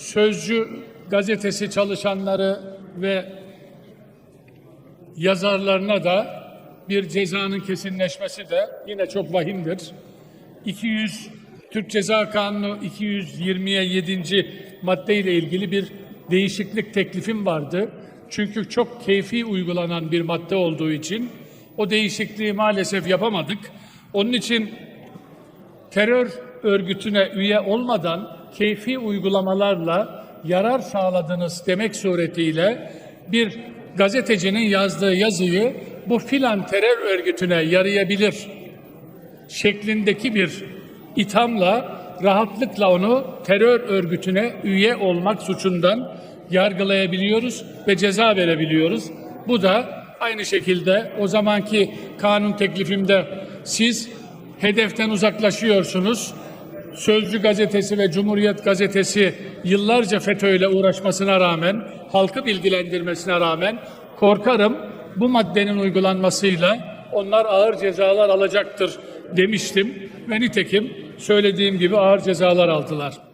Sözcü gazetesi çalışanları ve yazarlarına da bir cezanın kesinleşmesi de yine çok vahimdir. 200 Türk Ceza Kanunu 220'ye 7. madde ile ilgili bir değişiklik teklifim vardı. Çünkü çok keyfi uygulanan bir madde olduğu için o değişikliği maalesef yapamadık. Onun için terör örgütüne üye olmadan keyfi uygulamalarla yarar sağladınız demek suretiyle bir gazetecinin yazdığı yazıyı bu filan terör örgütüne yarayabilir şeklindeki bir ithamla rahatlıkla onu terör örgütüne üye olmak suçundan yargılayabiliyoruz ve ceza verebiliyoruz. Bu da aynı şekilde o zamanki kanun teklifimde siz hedeften uzaklaşıyorsunuz. Sözcü gazetesi ve Cumhuriyet gazetesi yıllarca FETÖ'yle uğraşmasına rağmen, halkı bilgilendirmesine rağmen korkarım bu maddenin uygulanmasıyla onlar ağır cezalar alacaktır demiştim ve nitekim söylediğim gibi ağır cezalar aldılar.